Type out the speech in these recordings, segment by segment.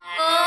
Oh.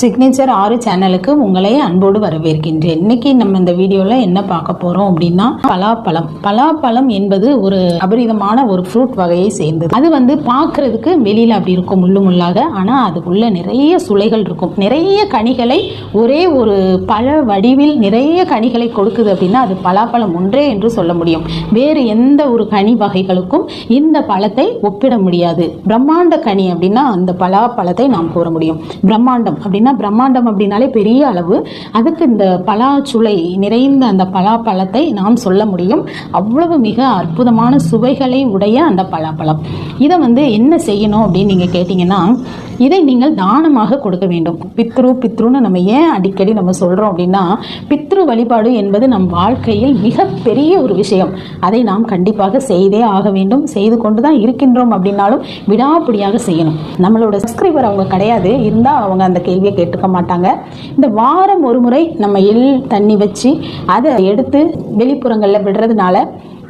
Signature ஆறு சேனலுக்கு உங்களை அன்போடு வரவேற்கின்றேன். இன்னைக்கு நம்ம இந்த வீடியோவில் என்ன பார்க்க போகிறோம் அப்படின்னா பலாப்பழம். பலாப்பழம் என்பது ஒரு அபரிதமான ஒரு ஃப்ரூட் வகையை சேர்ந்தது. அது வந்து பார்க்கறதுக்கு வெளியில் அப்படி இருக்கும் முள்ளு முள்ளாக. ஆனால் அதுக்குள்ள நிறைய சுளைகள் இருக்கும். நிறைய கனிகளை ஒரே ஒரு பழ வடிவில் நிறைய கனிகளை கொடுக்குது அப்படின்னா அது பலாப்பழம் ஒன்றே என்று சொல்ல முடியும். வேறு எந்த ஒரு கனி வகைகளுக்கும் இந்த பழத்தை ஒப்பிட முடியாது. பிரம்மாண்ட கனி அப்படின்னா அந்த பலாப்பழத்தை நாம் கூற முடியும். பிரம்மாண்டம் அப்படின்னு பிரம்மாண்டம் அப்படின்னாலே பெரிய அளவு. அதுக்கு இந்த பலாச்சுளை நிறைந்த அந்த பலாப்பழத்தை நாம் சொல்ல முடியும். அவ்வளவு மிக அற்புதமான சுவைகளை உடைய அந்த பலாப்பழம். இதை வந்து என்ன செய்யணும் அப்படின்னு நீங்கள் கேட்டிங்கன்னா இதை நீங்கள் தானமாக கொடுக்க வேண்டும். பித்ரு பித்ருன்னு நம்ம ஏன் அடிக்கடி நம்ம சொல்கிறோம் அப்படின்னா பித்ரு வழிபாடு என்பது நம் வாழ்க்கையில் மிகப்பெரிய ஒரு விஷயம். அதை நாம் கண்டிப்பாக செய்தே ஆக வேண்டும். செய்து கொண்டு தான் இருக்கின்றோம் அப்படின்னாலும் விடாப்பிடியாக செய்யணும். நம்மளோட சப்ஸ்கிரைபர் அவங்க கிடையாது. இருந்தால் அவங்க அந்த கேள்வியை கேட்டுக்க மாட்டாங்க இந்த வாரம் ஒரு முறை நம்ம எள் தண்ணி வச்சு அதை எடுத்து வெளிப்புறங்களில் விடுறதுனால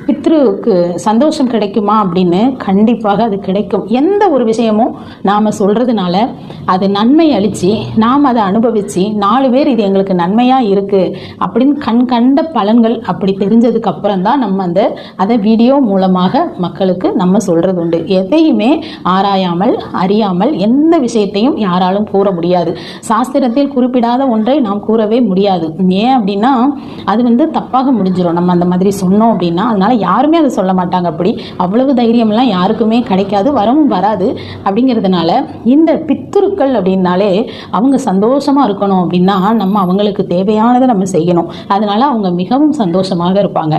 பித்ருவுக்கு சந்தோஷம் கிடைக்குமா அப்படின்னு கண்டிப்பாக அது கிடைக்கும். எந்த ஒரு விஷயமும் நாம் சொல்கிறதுனால அது நன்மை அளித்து நாம் அதை அனுபவித்து நாலு பேர் இது எங்களுக்கு நன்மையாக இருக்குது அப்படின்னு கண் கண்ட பலன்கள் அப்படி தெரிஞ்சதுக்கு அப்புறம் தான் நம்ம அந்த அதை வீடியோ மூலமாக மக்களுக்கு நம்ம சொல்கிறது உண்டு. எதையுமே ஆராயாமல் அறியாமல் எந்த விஷயத்தையும் யாராலும் கூற முடியாது. சாஸ்திரத்தில் குறிப்பிடாத ஒன்றை நாம் கூறவே முடியாது. ஏன் அப்படின்னா அது வந்து தப்பாக முடிஞ்சிடும் நம்ம அந்த மாதிரி சொன்னோம் அப்படின்னா அதனால் யாருமே அதை சொல்ல மாட்டாங்க. அப்படி அவ்வளவு தைரியம்லாம் யாருக்குமே கிடைக்காது வரவும் வராது. அப்படிங்கிறதுனால இந்த பித்துருக்கள் அப்படின்னாலே அவங்க சந்தோஷமா இருக்கணும் அப்படின்னா நம்ம அவங்களுக்கு தேவையானதை நம்ம செய்யணும். அதனால அவங்க மிகவும் சந்தோஷமாக இருப்பாங்க.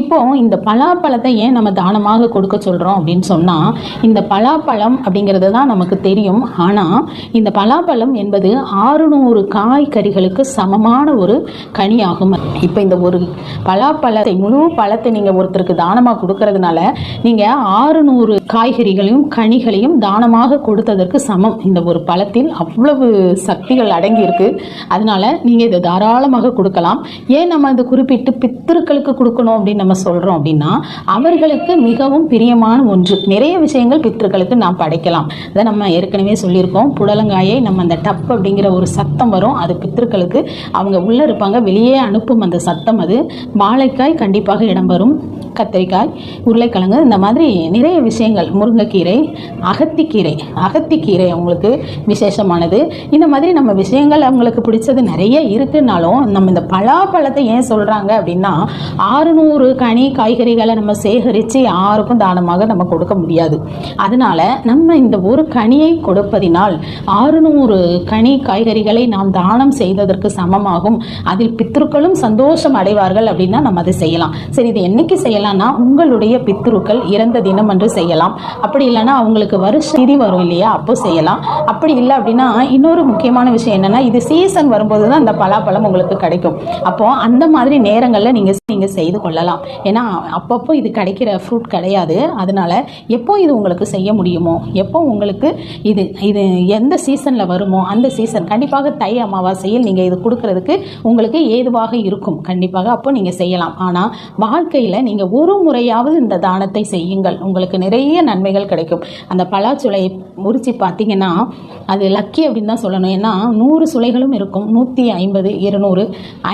இப்போ இந்த பலாப்பழத்தை ஏன் நம்ம தானமாக கொடுக்க சொல்கிறோம் அப்படின்னு சொன்னால் இந்த பலாப்பழம் அப்படிங்கிறது தான் நமக்கு தெரியும். ஆனால் இந்த பலாப்பழம் என்பது ஆறுநூறு காய்கறிகளுக்கு சமமான ஒரு கனியாகும். இப்போ இந்த ஒரு பலாப்பழத்தை முழு பழத்தை நீங்கள் ஒரு ஒருத்தருக்கு தானமாக கொடுக்கறதுனால நீங்கள் ஆறுநூறு காய்கறிகளையும் கனிகளையும் தானமாக கொடுத்ததற்கு சமம். இந்த ஒரு பழத்தில் அவ்வளவு சக்திகள் அடங்கி இருக்கு அதனால நீங்கள் இதை தாராளமாக கொடுக்கலாம். ஏன் நம்ம இதை குறிப்பிட்டு பித்திருக்களுக்கு கொடுக்கணும் அப்படின்னு நம்ம சொல்கிறோம் அப்படின்னா அவர்களுக்கு மிகவும் பிரியமான ஒன்று. நிறைய விஷயங்கள் பித்திருக்களுக்கு நாம் படைக்கலாம். அதை நம்ம ஏற்கனவே சொல்லியிருக்கோம். புடலங்காயை நம்ம அந்த டப் அப்படிங்கிற ஒரு சத்தம் வரும். அது பித்திருக்களுக்கு அவங்க உள்ளே இருப்பாங்க. வெளியே அனுப்பும் அந்த சத்தம் அது. வாழைக்காய் கண்டிப்பாக இடம்பெறும் கத்திரிக்காய் உருளைக்கிழங்கு இந்த மாதிரி நிறைய விஷயங்கள். முருங்கைக்கீரை அகத்திக்கீரை அகத்திக்கீரை அவங்களுக்கு விசேஷமானது. இந்த மாதிரி நம்ம விஷயங்கள் அவங்களுக்கு பிடிச்சது நிறைய இருக்குனாலும் நம்ம இந்த பலாப்பழத்தை ஏன் சொல்கிறாங்க அப்படின்னா ஆறுநூறு கனி காய்கறிகளை நம்ம சேகரித்து யாருக்கும் தானமாக நம்ம கொடுக்க முடியாது. அதனால நம்ம இந்த ஒரு கனியை கொடுப்பதினால் ஆறுநூறு கனி காய்கறிகளை நாம் தானம் செய்ததற்கு சமமாகும். அதில் பித்ருக்களும் சந்தோஷம் அடைவார்கள் அப்படின்னா நம்ம அதை செய்யலாம். சரி இது என்னைக்கு செய்யலாம்னா உங்களுடைய பித்ருக்கள் இறந்த தினம் என்று செய்யலாம். அப்படி இல்லைன்னா அவங்களுக்கு வருஷ திதி வரும் இல்லையா? அப்போ செய்யலாம். அப்படி இல்லை அப்படின்னா இன்னொரு முக்கியமான விஷயம் என்னன்னா இது சீசன் வரும்போது தான் அந்த பலாப்பழம் உங்களுக்கு கிடைக்கும். அப்போ அந்த மாதிரி நேரங்களில் நீங்கள் நீங்கள் செய்து கொள்ளலாம். ஏன்னா அப்பப்போ இது கிடைக்கிற ஃப்ரூட் கிடையாது. அதனால எப்போ இது உங்களுக்கு செய்ய முடியுமோ எப்போ உங்களுக்கு இது இது எந்த சீசனில் வருமோ அந்த சீசன் கண்டிப்பாக தை அமாவாசையில் நீங்கள் இது கொடுக்கறதுக்கு உங்களுக்கு ஏதுவாக இருக்கும். கண்டிப்பாக அப்போ நீங்கள் செய்யலாம். ஆனால் வாழ்க்கையில் நீங்கள் ஒரு முறையாவது இந்த தானத்தை செய்யுங்கள். உங்களுக்கு நிறைய நன்மைகள் கிடைக்கும். அந்த பலாச்சுளையை முறிச்சு பார்த்தீங்கன்னா அது லக்கி அப்படின்னு தான் சொல்லணும். ஏன்னா நூறு சுளைகளும் இருக்கும். நூற்றி ஐம்பது இருநூறு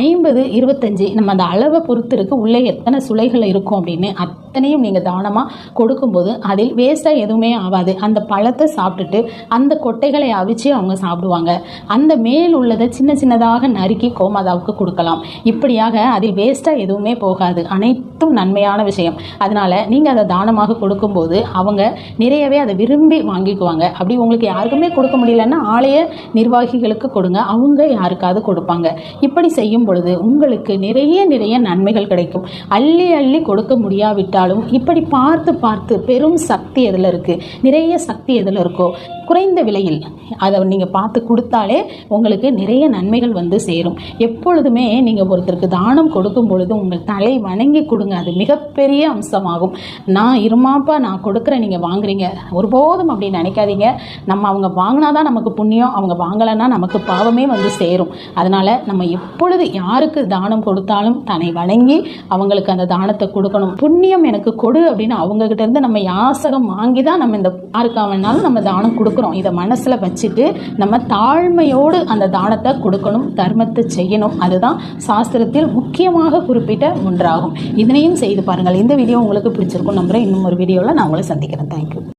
ஐம்பது இருபத்தஞ்சி நம்ம அந்த அளவை பொறுத்து இருக்கு. உள்ளே எத்தனை சுளைகள் இருக்கும் அப்படின்னு அத் அத்தனையும் நீங்கள் தானமாக கொடுக்கும்போது அதில் வேஸ்ட்டாக எதுவுமே ஆகாது. அந்த பழத்தை சாப்பிட்டுட்டு அந்த கொட்டைகளை அவிச்சு அவங்க சாப்பிடுவாங்க. அந்த மேல் உள்ளதை சின்ன சின்னதாக நறுக்கி கோமாதாவுக்கு கொடுக்கலாம். இப்படியாக அதில் வேஸ்ட்டாக எதுவுமே போகாது. அனைத்தும் நன்மையான விஷயம். அதனால் நீங்கள் அதை தானமாக கொடுக்கும்போது அவங்க நிறையவே அதை விரும்பி வாங்கிக்குவாங்க. அப்படி உங்களுக்கு யாருக்குமே கொடுக்க முடியலன்னா ஆலய நிர்வாகிகளுக்கு கொடுங்க. அவங்க யாருக்காவது கொடுப்பாங்க. இப்படி செய்யும் பொழுது உங்களுக்கு நிறைய நிறைய நன்மைகள் கிடைக்கும். அள்ளி அள்ளி கொடுக்க முடியாவிட்டால் இருந்தாலும் இப்படி பார்த்து பார்த்து பெரும் சக்தி எதில் இருக்கு? நிறைய சக்தி எதில் இருக்கோ குறைந்த விலையில் அதை நீங்கள் பார்த்து கொடுத்தாலே உங்களுக்கு நிறைய நன்மைகள் வந்து சேரும். எப்பொழுதுமே நீங்கள் ஒருத்தருக்கு தானம் கொடுக்கும் பொழுது உங்கள் தலை வணங்கி கொடுங்க. அது மிகப்பெரிய அம்சமாகும். நான் இருமாப்பா நான் கொடுக்குறேன் நீங்கள் வாங்குறீங்க. ஒருபோதும் அப்படி நினைக்காதீங்க. நம்ம அவங்க வாங்கினாதான் நமக்கு புண்ணியம் அவங்க வாங்கலைன்னா நமக்கு பாவமே வந்து சேரும். அதனால் நம்ம எப்பொழுது யாருக்கு தானம் கொடுத்தாலும் தன்னை வணங்கி அவங்களுக்கு அந்த தானத்தை கொடுக்கணும். புண்ணியம் எனக்கு கொடு அப்படின்னு அவங்ககிட்ட இருந்து நம்ம யாசகம் வாங்கி தான் நம்ம இந்த யாருக்கா வேணாலும் நம்ம தானம் கொடுக்கணும். கொடுக்குறோம் இதை மனசில் வச்சுட்டு நம்ம தாழ்மையோடு அந்த தானத்தை கொடுக்கணும் தர்மத்தை செய்யணும். அதுதான் சாஸ்திரத்தில் முக்கியமாக குறிப்பிட்ட ஒன்றாகும். இதனையும் செய்து பாருங்கள். இந்த வீடியோ உங்களுக்கு பிடிச்சிருக்கும் நம்புகிறேன் இன்னும் ஒரு வீடியோவில் நான் உங்களை சந்திக்கிறேன். தேங்க்யூ